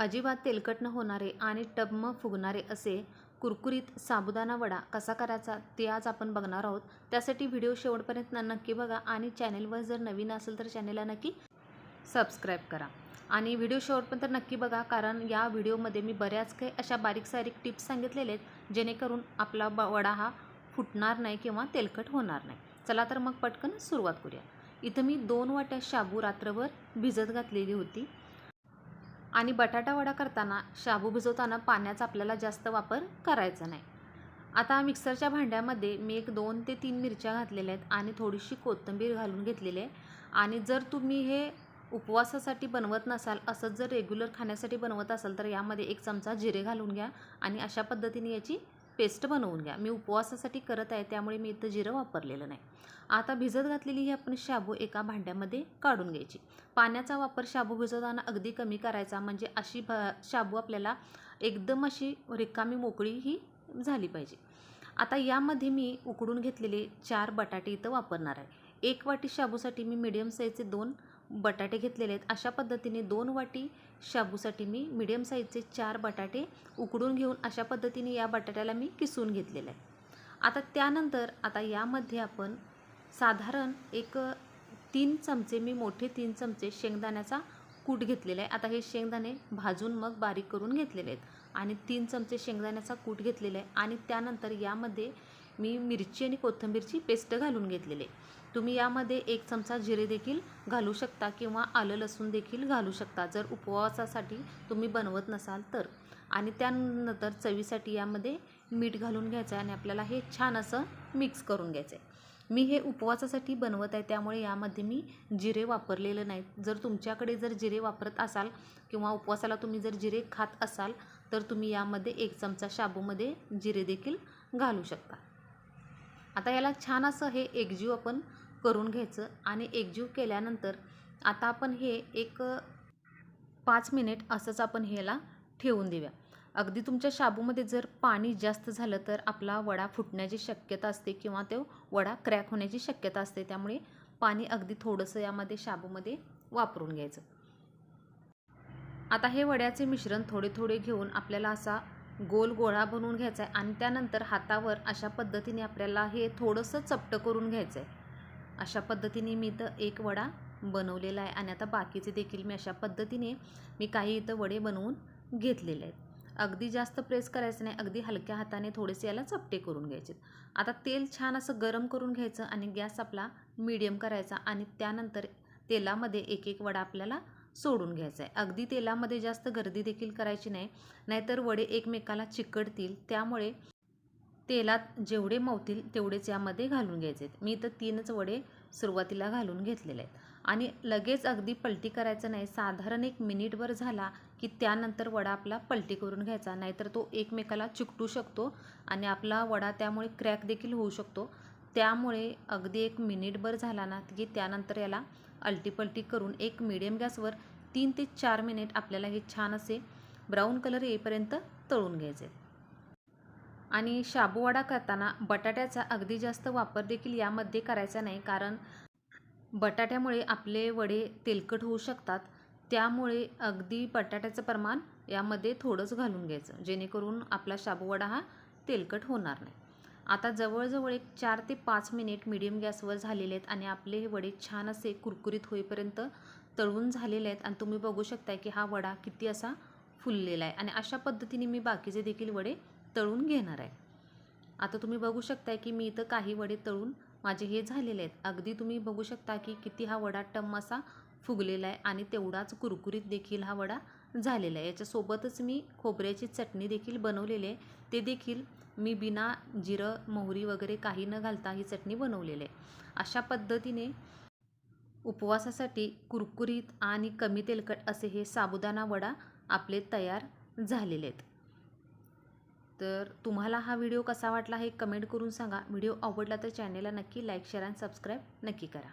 अजिबात तेलकट न होणारे आणि टबम फुगणारे असे कुरकुरीत साबुदाणा वडा कसा करायचा ते आज आपण बघणार आहोत. त्यासाठी व्हिडिओ शेवटपर्यंत नक्की बघा आणि चॅनेलवर जर नवीन असेल तर चॅनेलला नक्की सबस्क्राईब करा. आणि व्हिडिओ शेवटपर्यंत नक्की बघा कारण या व्हिडिओमध्ये मी बऱ्याच काही अशा बारीक सारीक टिप्स सांगितलेले आहेत जेणेकरून आपला ब वडा हा फुटणार नाही किंवा तेलकट होणार नाही. चला तर मग पटकन सुरुवात करूया. इथं मी दोन वाट्या शाबू रात्रभर भिजत घातलेली होती. आणि बटाटा वडा करताना शाबू भिजवताना पाण्याचा आपल्याला जास्त वापर करायचा नाही. आता मिक्सरच्या भांड्यामध्ये मी एक दोन ते तीन मिरच्या घातलेल्या आहेत आणि थोडीशी कोथिंबीर घालून घेतलेली आहे. आणि जर तुम्ही हे उपवासासाठी बनवत नसाल असंच जर रेग्युलर खाण्यासाठी बनवत असाल तर यामध्ये एक चमचा जिरे घालून घ्या आणि अशा पद्धतीने याची पेस्ट बनवून घ्या. मी उपवासासाठी करत आहे त्यामुळे मी इथं जिरं वापरलेलं नाही. आता भिजत घातलेली ही आपण शाबू एका भांड्यामध्ये काढून घ्यायची. पाण्याचा वापर शाबू भिजवताना अगदी कमी करायचा म्हणजे अशी भ शाबू आपल्याला एकदम अशी रिकामी मोकळी ही झाली पाहिजे. आता यामध्ये मी उकडून घेतलेले चार बटाटे इथं वापरणार आहे. एक वाटी शाबूसाठी मी मिडियम साईजचे दोन बटाटे घेतलेले आहेत. अशा पद्धतीने दोन वाटी शाबूसाठी मी मिडियम साईजचे चार बटाटे उकडून घेऊन अशा पद्धतीने या बटाट्याला मी किसून घेतलेलं आहे आता त्यानंतर आता यामध्ये आपण साधारण एक तीन चमचे मी मोठे तीन चमचे शेंगदाण्याचा कूट घेतलेला आहे. आता हे शेंगदाणे भाजून मग बारीक करून घेतलेले आहेत. आणि तीन चमचे शेंगदाण्याचा कूट घेतलेला आहे. आणि त्यानंतर यामध्ये मी मिरची आणि कोथिंबीरची पेस्ट घालून घेतलेली आहे. तुम्ही यामध्ये एक चमचा जिरे देखील घालू शकता किंवा आलं लसूण देखील घालू शकता. जर उपवासासाठी तुम्ही बनवत नसाल तर. आणि त्यानंतर चवीसाठी यामध्ये मीठ घालून घ्यायचं आहे आणि आपल्याला हे छान असं मिक्स करून घ्यायचं आहे. मी हे उपवासासाठी बनवत आहे त्यामुळे यामध्ये मी जिरे वापरलेलं नाही. जर तुमच्याकडे जर जिरे वापरत असाल किंवा उपवासाला तुम्ही जर जिरे खात असाल तर तुम्ही यामध्ये एक चमचा शाबूमध्ये जिरे देखील घालू शकता. आता याला छान असं हे एकजीव आपण करून घ्यायचं आणि एकजीव केल्यानंतर आता आपण हे एक पाच मिनिट असंच आपण ह्याला ठेवून देऊया. अगदी तुमच्या शाबूमध्ये जर पाणी जास्त झालं तर आपला वडा फुटण्याची शक्यता असते किंवा तो वडा क्रॅक होण्याची शक्यता असते. त्यामुळे पाणी अगदी थोडंसं यामध्ये शाबूमध्ये वापरून घ्यायचं. आता हे वड्याचे मिश्रण थोडे थोडे घेऊन आपल्याला असा गोल गोळा बनवून घ्यायचा आहे आणि त्यानंतर हातावर अशा पद्धतीने आपल्याला हे थोडंसं चपटं करून घ्यायचं आहे अशा पद्धतीने मी इथं एक वडा बनवलेला आहे आणि आता बाकीचे देखील मी अशा पद्धतीने मी काही इथं वडे बनवून घेतलेले आहेत. अगदी जास्त प्रेस करायचं नाही अगदी हलक्या हाताने थोडेसे याला चपटे करून घ्यायचे आता तेल छान असं गरम करून घ्यायचं आणि गॅस आपला मीडियम करायचा आणि त्यानंतर तेलामध्ये एक एक वडा आपल्याला सोडून घ्यायचा आहे अगदी तेलामध्ये जास्त गर्दी देखील करायची नाही नाहीतर वडे एकमेकाला चिकटतील त्यामुळे तेलात जेवढे मावतील तेवढेच यामध्ये घालून घ्यायचे आहेत मी तर तीनच वडे सुरुवातीला घालून घेतलेले आहेत. आणि लगेच अगदी पलटी करायचं नाही साधारण एक मिनिटभर झाला की त्यानंतर वडा आपला पलटी करून घ्यायचा नाहीतर तो एकमेकाला चिकटू शकतो आणि आपला वडा त्यामुळे क्रॅक देखील होऊ शकतो. त्यामुळे अगदी एक मिनिटभर झाला ना की त्यानंतर याला अलटीपलटी करून एक मिडियम गॅसवर तीन ते चार मिनिट आपल्याला हे छान असे ब्राऊन कलर येईपर्यंत तळून घ्यायचे. आणि शाबूवाडा करताना बटाट्याचा अगदी जास्त वापर देखील यामध्ये करायचा नाही कारण बटाट्यामुळे आपले वडे तेलकट होऊ शकतात. त्यामुळे अगदी बटाट्याचं प्रमाण यामध्ये थोडंच घालून घ्यायचं जेणेकरून आपला शाबूवडा हा तेलकट होणार नाही. आता जवळजवळ एक चार ते पाच मिनिट मीडियम गॅसवर झालेले आहेत आणि आपले हे वडे छान असे कुरकुरीत होईपर्यंत तळून झालेले आहेत. आणि तुम्ही बघू शकताय की हा वडा किती असा फुललेला आहे. आणि अशा पद्धतीने मी बाकीचे देखील वडे तळून घेणार आहे. आता तुम्ही बघू शकताय की मी इथं काही वडे तळून माझे हे झालेले आहेत. अगदी तुम्ही बघू शकता की किती हा वडा टम असा फुगलेला आहे आणि तेवढाच कुरकुरीत देखील हा वडा झालेलं आहे. याच्यासोबतच मी खोबऱ्याची चटणी देखील बनवलेली आहे. ते देखील मी बिना जिरं मोहरी वगैरे काही न घालता ही चटणी बनवलेली आहे. अशा पद्धतीने उपवासासाठी कुरकुरीत आणि कमी तेलकट असे हे साबुदाणा वडा आपले तयार झालेले आहेत. तर तुम्हाला हा व्हिडिओ कसा वाटला हे कमेंट करून सांगा. व्हिडिओ आवडला तर चॅनेलला नक्की लाईक शेअर आणि सबस्क्राईब नक्की करा.